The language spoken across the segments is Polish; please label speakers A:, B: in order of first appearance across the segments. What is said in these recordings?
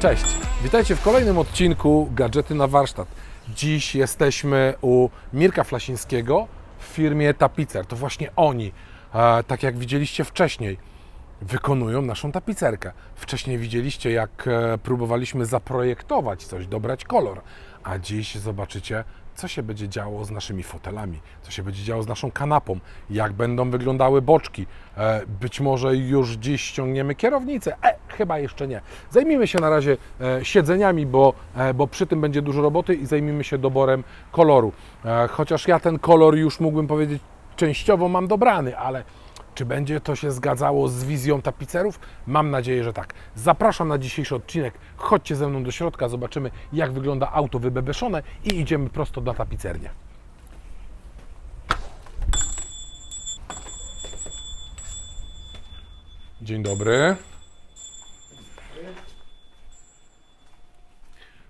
A: Cześć, witajcie w kolejnym odcinku Gadżety na warsztat. Dziś jesteśmy u Mirka Flasińskiego w firmie Tapicer. To właśnie oni, e, tak jak widzieliście wcześniej, wykonują naszą tapicerkę. Wcześniej widzieliście, jak e, próbowaliśmy zaprojektować coś, dobrać kolor, a dziś zobaczycie, co się będzie działo z naszymi fotelami, co się będzie działo z naszą kanapą, jak będą wyglądały boczki. E, Być może już dziś ściągniemy kierownicę, e, chyba jeszcze nie. Zajmijmy się na razie e, siedzeniami, bo, e, bo przy tym będzie dużo roboty i zajmijmy się doborem koloru. Chociaż ja ten kolor już mógłbym powiedzieć częściowo mam dobrany, ale czy będzie to się zgadzało z wizją tapicerów? Mam nadzieję, że tak. Zapraszam na dzisiejszy odcinek. Chodźcie ze mną do środka, zobaczymy jak wygląda auto wybebeszone i idziemy prosto na tapicernię. Dzień dobry.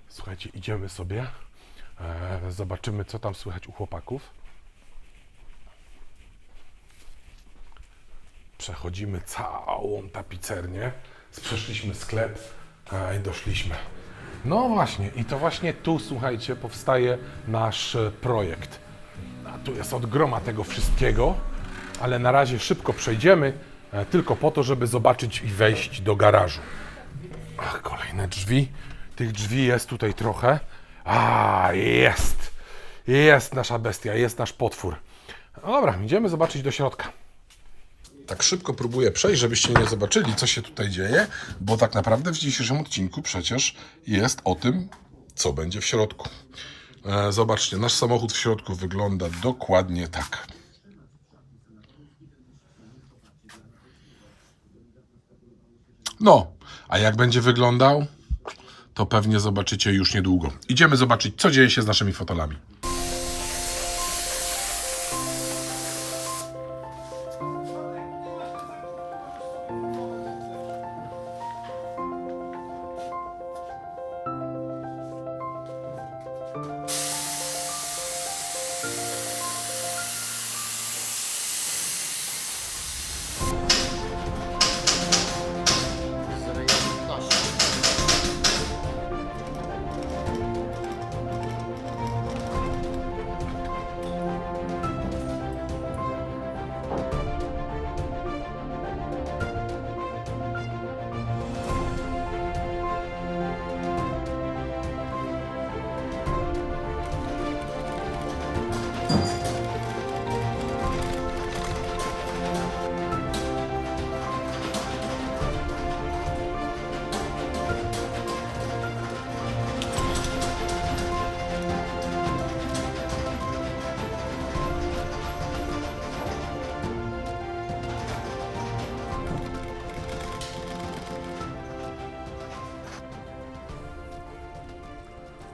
A: Słuchajcie, idziemy sobie. E, zobaczymy, co tam słychać u chłopaków. Przechodzimy całą tapicernię. Przeszliśmy sklep i doszliśmy. No właśnie, i to właśnie tu, słuchajcie, powstaje nasz e, projekt. A tu jest od groma tego wszystkiego, ale na razie szybko przejdziemy, e, tylko po to, żeby zobaczyć i wejść do garażu. Ach, kolejne drzwi. Tych drzwi jest tutaj trochę. A, jest! Jest nasza bestia, jest nasz potwór. No dobra, idziemy zobaczyć do środka. Tak szybko próbuję przejść, żebyście nie zobaczyli, co się tutaj dzieje, bo tak naprawdę w dzisiejszym odcinku przecież jest o tym, co będzie w środku. E, zobaczcie, nasz samochód w środku wygląda dokładnie tak. No, a jak będzie wyglądał, to pewnie zobaczycie już niedługo. Idziemy zobaczyć, co dzieje się z naszymi fotelami.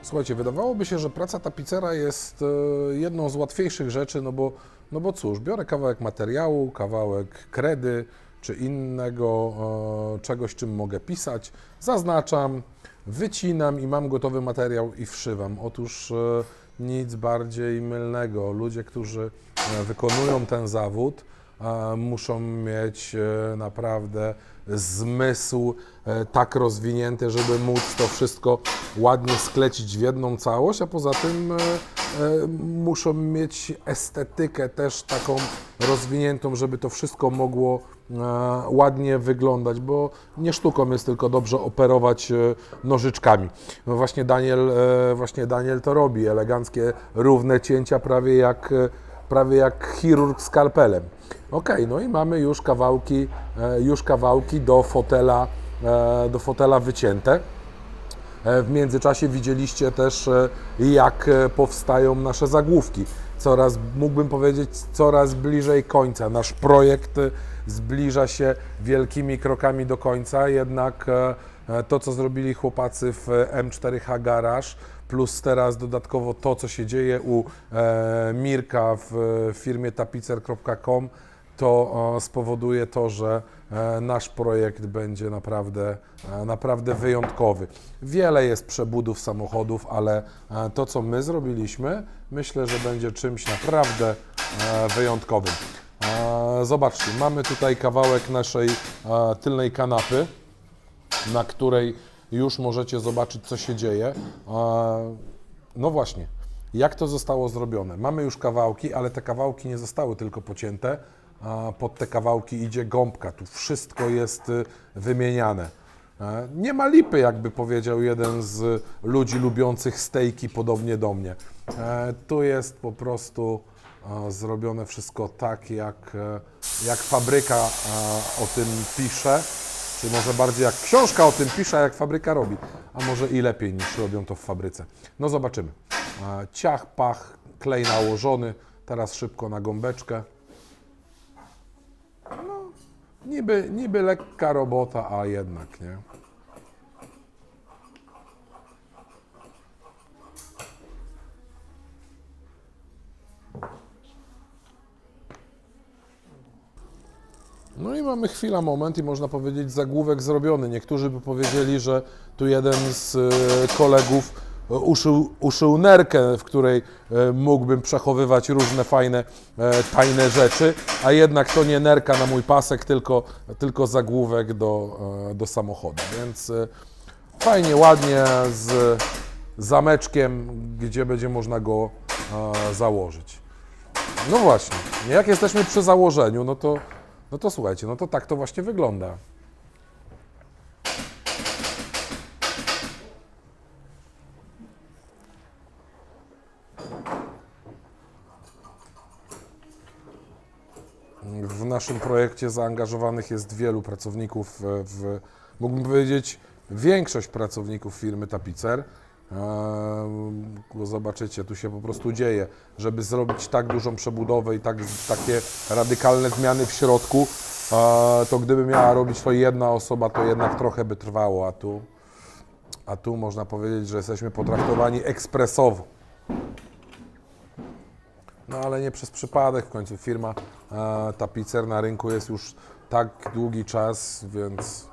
A: Słuchajcie, wydawałoby się, że praca tapicera jest e, jedną z łatwiejszych rzeczy, no bo, no bo cóż, biorę kawałek materiału, kawałek kredy czy innego e, czegoś, czym mogę pisać, zaznaczam, wycinam i mam gotowy materiał i wszywam. Otóż e, nic bardziej mylnego. Ludzie, którzy wykonują ten zawód, muszą mieć naprawdę zmysł e, tak rozwinięty, żeby móc to wszystko ładnie sklecić w jedną całość, a poza tym e, e, muszą mieć estetykę też taką rozwiniętą, żeby to wszystko mogło ładnie wyglądać, bo nie sztuką jest tylko dobrze operować nożyczkami. No właśnie Daniel, właśnie Daniel to robi, eleganckie, równe cięcia, prawie jak prawie jak chirurg skalpelem. Ok, no i mamy już kawałki, e, już kawałki do fotela, e, do fotela wycięte. E, W międzyczasie widzieliście też, jak powstają nasze zagłówki. Coraz, mógłbym powiedzieć, coraz bliżej końca. Nasz projekt zbliża się wielkimi krokami do końca, jednak to, co zrobili chłopacy w M4H Garage, plus teraz dodatkowo to, co się dzieje u e, Mirka w e, firmie tapicer.com, to spowoduje to, że e, nasz projekt będzie naprawdę, naprawdę wyjątkowy. Wiele jest przebudów samochodów, ale to, co my zrobiliśmy, myślę, że będzie czymś naprawdę wyjątkowym. Zobaczcie, mamy tutaj kawałek naszej tylnej kanapy, na której już możecie zobaczyć, co się dzieje. No właśnie, jak to zostało zrobione? Mamy już kawałki, ale te kawałki nie zostały tylko pocięte. Pod te kawałki idzie gąbka, tu wszystko jest y, wymieniane. E, Nie ma lipy, jakby powiedział jeden z ludzi lubiących stejki, podobnie do mnie. E, Tu jest po prostu zrobione wszystko tak, jak, e, jak fabryka o tym pisze, czy może bardziej jak książka o tym pisze, jak fabryka robi, a może i lepiej niż robią to w fabryce. No zobaczymy. Ciach, pach, klej nałożony, teraz szybko na gąbeczkę. No, niby, niby lekka robota, a jednak nie. No i mamy chwila, moment i można powiedzieć zagłówek zrobiony. Niektórzy by powiedzieli, że tu jeden z e, kolegów e, uszył, uszył nerkę, w której e, mógłbym przechowywać różne fajne, tajne rzeczy, a jednak to nie nerka na mój pasek, tylko, tylko zagłówek do, do samochodu. Więc fajnie, ładnie, z zameczkiem, gdzie będzie można go założyć. No właśnie, jak jesteśmy przy założeniu, no to, no to słuchajcie, no to tak to właśnie wygląda. W naszym projekcie zaangażowanych jest wielu pracowników, e, w, mógłbym powiedzieć, większość pracowników firmy Tapicer. Bo zobaczycie, tu się po prostu dzieje. Żeby zrobić tak dużą przebudowę i tak, takie radykalne zmiany w środku, to gdyby miała robić to jedna osoba, to jednak trochę by trwało, a tu, a tu można powiedzieć, że jesteśmy potraktowani ekspresowo. No ale nie przez przypadek, w końcu firma tapicer na rynku jest już tak długi czas, więc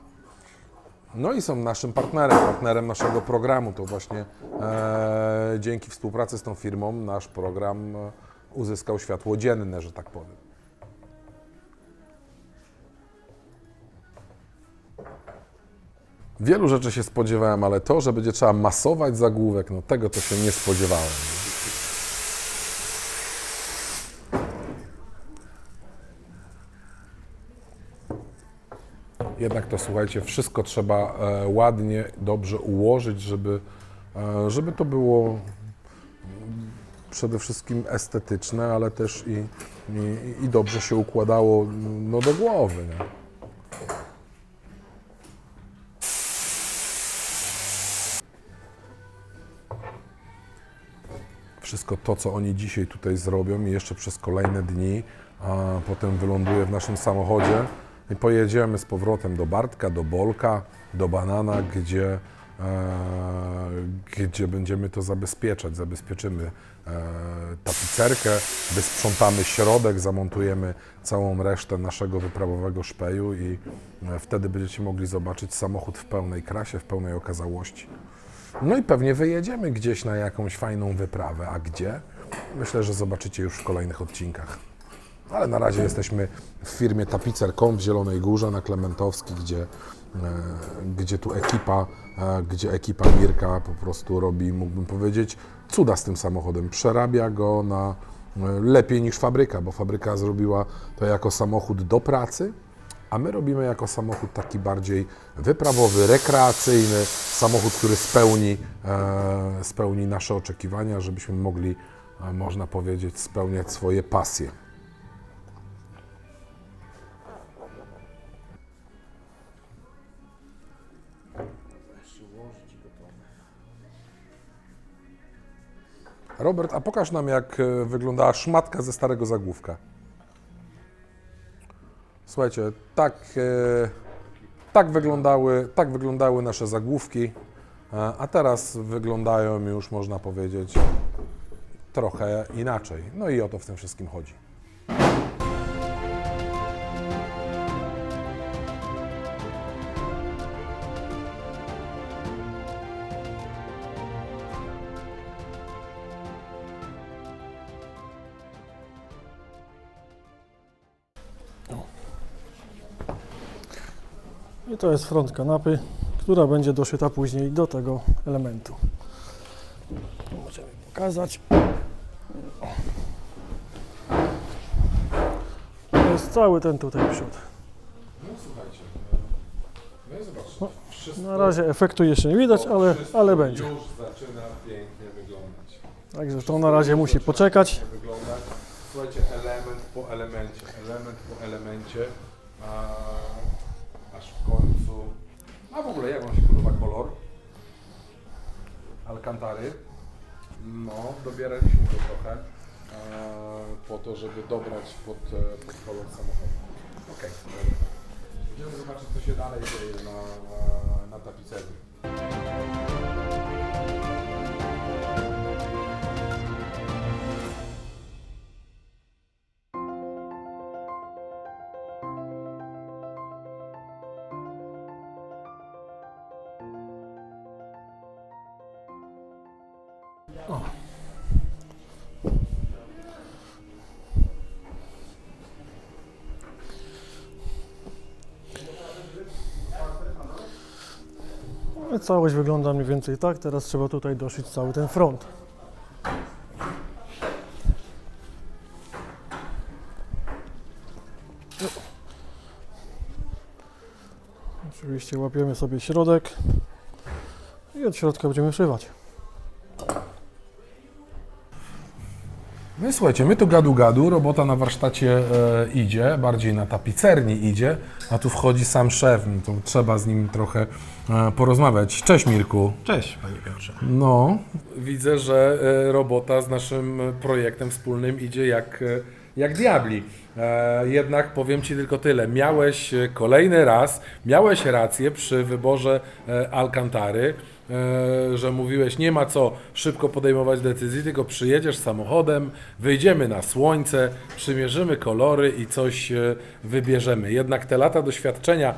A: no i są naszym partnerem, partnerem naszego programu. To właśnie e, dzięki współpracy z tą firmą nasz program e, uzyskał światło dzienne, że tak powiem. Wielu rzeczy się spodziewałem, ale to, że będzie trzeba masować zagłówek, no tego to się nie spodziewałem. Jednak to słuchajcie, wszystko trzeba e, ładnie, dobrze ułożyć, żeby, e, żeby to było mm, przede wszystkim estetyczne, ale też i, i, i dobrze się układało no, do głowy. Nie? wszystko to, co oni dzisiaj tutaj zrobią i jeszcze przez kolejne dni, a potem wyląduje w naszym samochodzie i pojedziemy z powrotem do Bartka, do Bolka, do Banana, gdzie, e, gdzie będziemy to zabezpieczać. Zabezpieczymy e, tapicerkę, wysprzątamy środek, zamontujemy całą resztę naszego wyprawowego szpeju i e, wtedy będziecie mogli zobaczyć samochód w pełnej krasie, w pełnej okazałości. No i pewnie wyjedziemy gdzieś na jakąś fajną wyprawę. A gdzie? Myślę, że zobaczycie już w kolejnych odcinkach. Ale na razie jesteśmy w firmie Tapicer.com w Zielonej Górze na Klementowski, gdzie, e, gdzie tu ekipa, e, gdzie ekipa Mirka po prostu robi, mógłbym powiedzieć, cuda z tym samochodem. Przerabia go na e, lepiej niż fabryka, bo fabryka zrobiła to jako samochód do pracy, a my robimy jako samochód taki bardziej wyprawowy, rekreacyjny, samochód, który spełni, spełni nasze oczekiwania, żebyśmy mogli, można powiedzieć, spełniać swoje pasje. Robert, a pokaż nam, jak e, wyglądała szmatka ze starego zagłówka. Słuchajcie, tak, e, tak, wyglądały, tak wyglądały nasze zagłówki, a teraz wyglądają już, można powiedzieć, trochę inaczej. No i o to w tym wszystkim chodzi.
B: To jest front kanapy, która będzie doszyta później do tego elementu. Tu Możemy pokazać. To jest cały ten tutaj przód.
A: No i
B: Na razie efektu jeszcze nie widać, ale, ale będzie.
A: już zaczyna pięknie wyglądać.
B: Także to na razie musi poczekać.
A: Słuchajcie, element po elemencie, element po elemencie, a, aż w końcu. A w ogóle jak wam się podoba kolor? Alcantary. No, dobieraliśmy go trochę e, po to, żeby dobrać pod, e, pod kolor samochodu. Okej, dobra. Idziemy zobaczyć, co się dalej dzieje na, na, na tapicerii.
B: Całość wygląda mniej więcej tak. Teraz trzeba tutaj doszyć cały ten front. Oczywiście łapiemy sobie środek i od środka będziemy szywać.
A: No i słuchajcie, my tu gadu gadu, robota na warsztacie e, idzie, bardziej na tapicerni idzie, a tu wchodzi sam szef, no to trzeba z nim trochę e, porozmawiać. Cześć Mirku.
C: Cześć, panie Piotrze.
A: No, widzę, że e, robota z naszym projektem wspólnym idzie jak, e, jak diabli. E, jednak powiem Ci tylko tyle. Miałeś e, kolejny raz, miałeś rację przy wyborze e, Alcantary, e, że mówiłeś, nie ma co szybko podejmować decyzji, tylko przyjedziesz samochodem, wyjdziemy na słońce, przymierzymy kolory i coś e, wybierzemy. Jednak te lata doświadczenia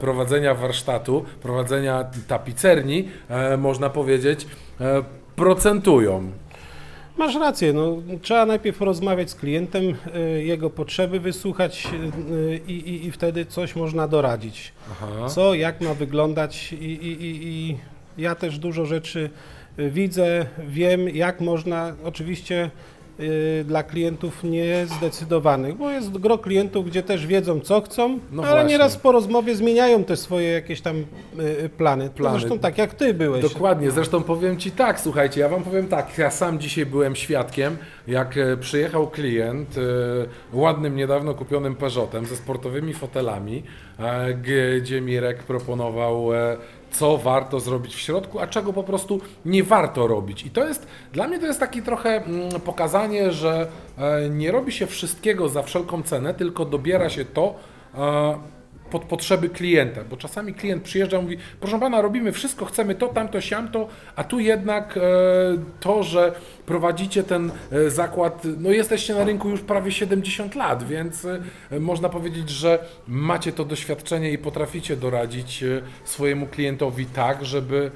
A: prowadzenia warsztatu, prowadzenia tapicerni, e, można powiedzieć, e, procentują.
C: Masz rację, no, trzeba najpierw porozmawiać z klientem, y, jego potrzeby wysłuchać y, i, i, i wtedy coś można doradzić.
A: Aha.
C: Co, jak ma wyglądać i, i, i, i ja też dużo rzeczy y, widzę, wiem jak można, oczywiście y, dla klientów niezdecydowanych, bo jest gro klientów, gdzie też wiedzą co chcą,
A: No
C: ale
A: właśnie.
C: nieraz po rozmowie zmieniają te swoje jakieś tam y, plany.
A: Plany.
C: Zresztą tak jak ty byłeś.
A: Dokładnie, zresztą powiem Ci tak, słuchajcie, ja Wam powiem tak, ja sam dzisiaj byłem świadkiem, jak e, przyjechał klient e, ładnym, niedawno kupionym Peugeotem ze sportowymi fotelami, e, gdzie Mirek proponował co warto zrobić w środku, a czego po prostu nie warto robić. I to jest, dla mnie to jest taki trochę mm, pokazanie, że e, nie robi się wszystkiego za wszelką cenę, tylko dobiera się to, e, pod potrzeby klienta, bo czasami klient przyjeżdża i mówi, proszę pana, robimy wszystko, chcemy to, tamto, siamto, a tu jednak e, to, że prowadzicie ten e, zakład, no jesteście na rynku już prawie 70 lat, więc e, można powiedzieć, że macie to doświadczenie i potraficie doradzić swojemu klientowi tak, żeby,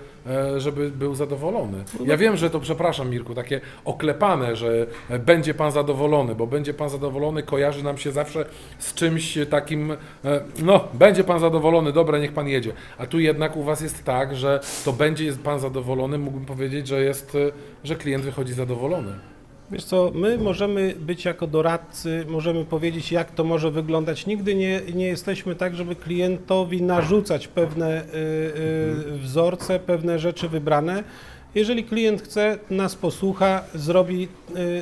A: żeby był zadowolony. Ja wiem, że to, przepraszam Mirku, takie oklepane, że e, będzie pan zadowolony, bo będzie pan zadowolony kojarzy nam się zawsze z czymś takim, e, no, będzie pan zadowolony, dobra, niech pan jedzie. A tu jednak u was jest tak, że to będzie pan zadowolony, mógłbym powiedzieć, że jest, e, że klient wychodzi zadowolony.
C: Wiesz co, my możemy być jako doradcy, możemy powiedzieć, jak to może wyglądać. Nigdy nie, nie jesteśmy tak, żeby klientowi narzucać pewne y, y, wzorce, pewne rzeczy wybrane. Jeżeli klient chce, nas posłucha, zrobi,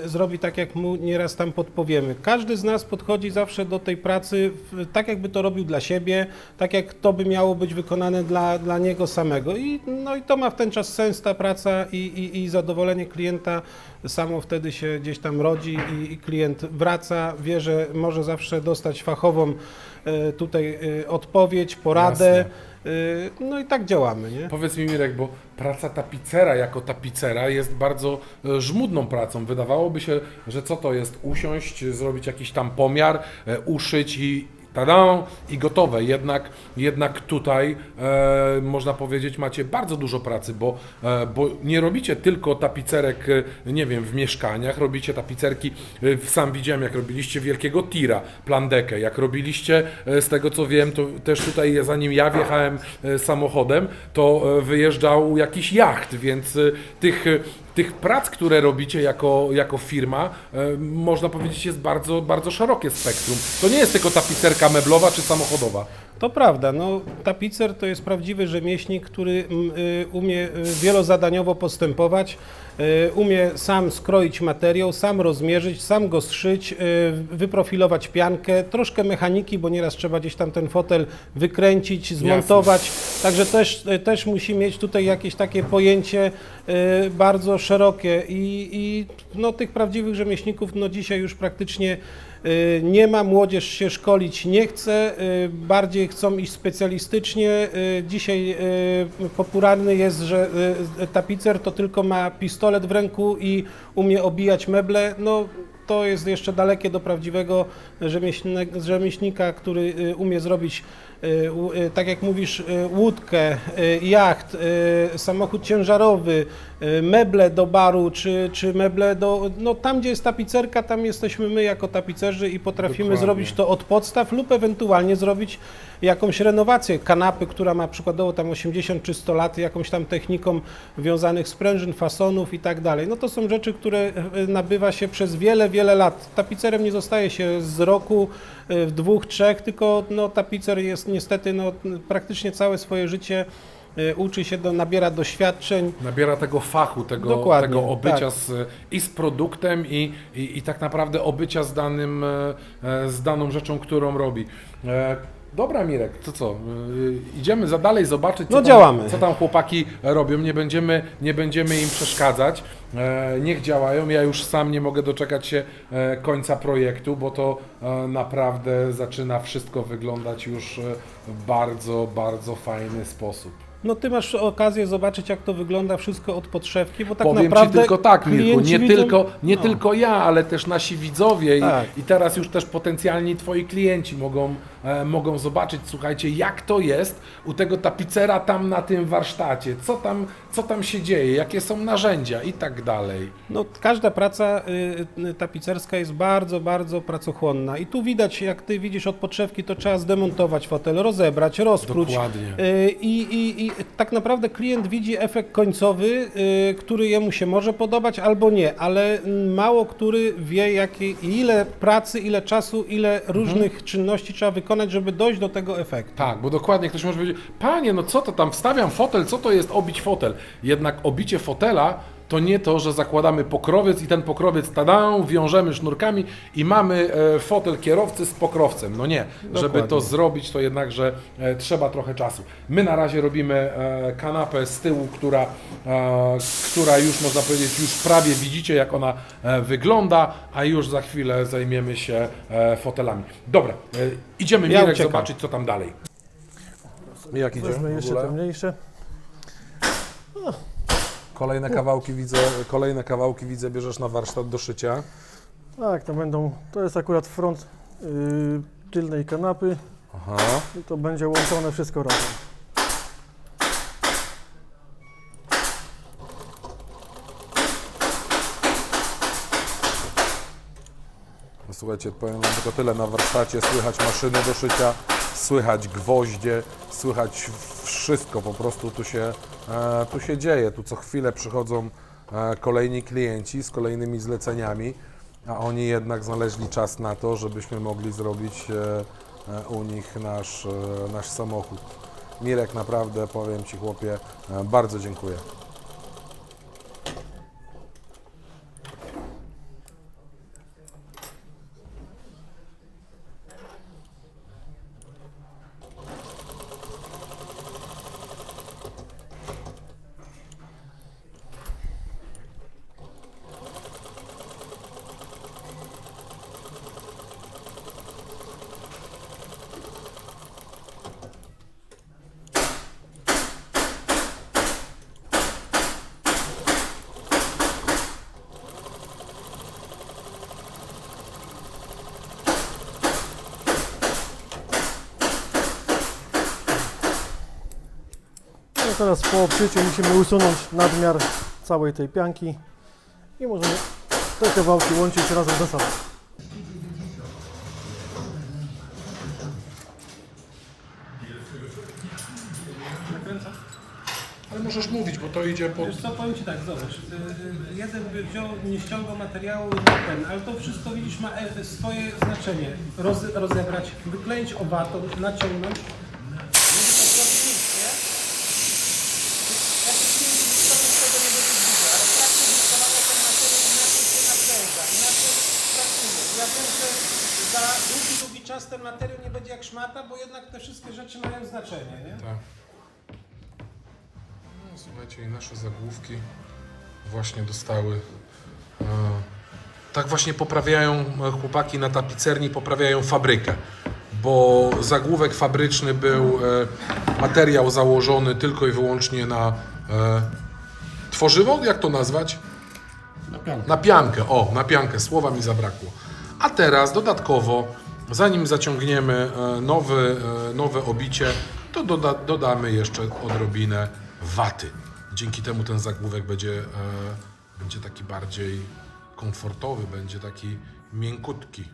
C: y, zrobi tak, jak mu nieraz tam podpowiemy. Każdy z nas podchodzi zawsze do tej pracy w, tak, jakby to robił dla siebie, tak jak to by miało być wykonane dla, dla niego samego. I, no i to ma w ten czas sens, ta praca i, i, i zadowolenie klienta samo wtedy się gdzieś tam rodzi i, i klient wraca, wie, że może zawsze dostać fachową e, tutaj e, odpowiedź, poradę. E, No i tak działamy, nie?
A: Powiedz mi Mirek, bo praca tapicera jako tapicera jest bardzo e, żmudną pracą. Wydawałoby się, że co to jest usiąść, zrobić jakiś tam pomiar, e, uszyć i i gotowe. Jednak, jednak tutaj e, można powiedzieć macie bardzo dużo pracy, bo, e, bo nie robicie tylko tapicerek, e, nie wiem, w mieszkaniach, robicie tapicerki, e, sam widziałem jak robiliście wielkiego tira, plandekę, jak robiliście, e, z tego co wiem, to też tutaj zanim ja wjechałem e, samochodem, to e, wyjeżdżał jakiś jacht, więc e, tych tych prac, które robicie jako, jako firma, e, można powiedzieć jest bardzo, bardzo szerokie spektrum. To nie jest tylko tapicerka meblowa czy samochodowa.
C: To prawda, no, tapicer to jest prawdziwy rzemieślnik, który mm, y, umie y, wielozadaniowo postępować, umie sam skroić materiał, sam rozmierzyć, sam go strzyć, y, wyprofilować piankę, troszkę mechaniki, bo nieraz trzeba gdzieś tam ten fotel wykręcić, zmontować, także też, y, też musi mieć tutaj jakieś takie pojęcie bardzo szerokie i, i no, tych prawdziwych rzemieślników no, dzisiaj już praktycznie Nie ma, młodzież się szkolić nie chce, y, bardziej chcą iść specjalistycznie. Y, Dzisiaj y, popularny jest, że y, tapicer to tylko ma pistolet w ręku i umie obijać meble. No, to jest jeszcze dalekie do prawdziwego rzemieślnika, który y, umie zrobić, y, y, tak jak mówisz, y, łódkę, y, jacht, y, samochód ciężarowy, y, meble do baru, czy, czy meble do... No tam, gdzie jest tapicerka, tam jesteśmy my jako tapicerzy i potrafimy
A: Dokładnie.
C: zrobić to od podstaw lub ewentualnie zrobić jakąś renowację kanapy, która ma przykładowo tam 80 czy 100 lat, jakąś tam techniką wiązanych sprężyn, fasonów i tak dalej. No to są rzeczy, które e, nabywa się przez wiele, wiele lat. Tapicerem nie zostaje się z roku, e, w dwóch, trzech, tylko no, tapicer jest niestety no, praktycznie całe swoje życie e, uczy się, do, nabiera doświadczeń.
A: Nabiera tego fachu, tego,
C: Dokładnie,
A: tego obycia
C: tak.
A: z, i z produktem i, i, i tak naprawdę obycia z, danym, z daną rzeczą, którą robi. Dobra Mirek, to co? e, Idziemy za dalej zobaczyć, co,
C: No,
A: tam,
C: działamy.
A: co tam chłopaki robią. Nie będziemy, nie będziemy im przeszkadzać. E, Niech działają. Ja już sam nie mogę doczekać się e, końca projektu, bo to e, naprawdę zaczyna wszystko wyglądać już e, w bardzo, bardzo fajny sposób.
C: No ty masz okazję zobaczyć, jak to wygląda wszystko od podszewki, bo tak
A: Powiem
C: naprawdę
A: Ci tylko tak, Mirku, nie,
C: widzą-
A: tylko, nie
C: no.
A: tylko ja, ale też nasi widzowie
C: Tak.
A: i, i teraz już też potencjalni Twoi klienci mogą, e, mogą zobaczyć, słuchajcie, jak to jest u tego tapicera tam na tym warsztacie, co tam, co tam się dzieje, jakie są narzędzia i tak dalej.
C: No, każda praca y, y, tapicerska jest bardzo, bardzo pracochłonna. I tu widać, jak ty widzisz od podszewki, to trzeba zdemontować fotel, rozebrać, rozpróć.
A: Dokładnie.
C: Y, I, i, I tak naprawdę klient widzi efekt końcowy, y, który jemu się może podobać albo nie, ale mało który wie, jakie, ile pracy, ile czasu, ile różnych czynności trzeba wykonać, żeby dojść do tego efektu.
A: Tak, bo dokładnie ktoś może powiedzieć, panie, no co to tam, wstawiam fotel, co to jest obić fotel? Jednak obicie fotela to nie to, że zakładamy pokrowiec i ten pokrowiec, tada, wiążemy sznurkami i mamy e, fotel kierowcy z pokrowcem. No nie, żeby
C: Dokładnie.
A: to zrobić, to jednakże e, trzeba trochę czasu. My na razie robimy e, kanapę z tyłu, która, która już można powiedzieć, już prawie widzicie jak ona wygląda, a już za chwilę zajmiemy się fotelami. Dobra, idziemy
C: Ja
A: Mirek
C: uciekam.
A: zobaczyć co tam dalej. Jak idzie
B: Weźmy jeszcze te mniejsze.
A: Kolejne kawałki widzę, kolejne kawałki widzę, bierzesz na warsztat do szycia.
B: Tak, to będą, to jest akurat front yy, tylnej kanapy
A: Aha.
B: i to będzie łączone wszystko razem.
A: Słuchajcie, powiem wam tylko tyle, na warsztacie słychać maszyny do szycia, słychać gwoździe, słychać wszystko, po prostu tu się, e, tu się dzieje, tu co chwilę przychodzą e, kolejni klienci z kolejnymi zleceniami, a oni jednak znaleźli czas na to, żebyśmy mogli zrobić e, u nich nasz, nasz samochód. Mirek, naprawdę powiem Ci chłopie, bardzo dziękuję.
B: Teraz po obcięciu musimy usunąć nadmiar całej tej pianki i możemy te kawałki łączyć razem ze sobą.
A: Ale możesz mówić, bo to idzie pod...
C: Wiesz co, powiem Ci tak, zobacz, y, y, jeden by wziął, nie ściągał materiału na ten, ale to wszystko widzisz ma e, swoje znaczenie. Roz, rozebrać, wykleić obaton, naciągnąć. Ja wiem, że za długi, długi czas ten materiał nie będzie jak szmata, bo jednak te wszystkie rzeczy mają znaczenie, nie?
A: Tak. No, słuchajcie, i nasze zagłówki właśnie dostały. E, tak właśnie poprawiają e, chłopaki na tapicerni, poprawiają fabrykę. Bo zagłówek fabryczny był e, materiał założony tylko i wyłącznie na e, tworzywo, jak to nazwać?
D: Na piankę.
A: Na piankę, o, na piankę, słowa mi zabrakło. A teraz dodatkowo, zanim zaciągniemy e, nowy, e, nowe obicie, to doda, dodamy jeszcze odrobinę waty. Dzięki temu ten zagłówek będzie, e, będzie taki bardziej komfortowy, będzie taki miękutki.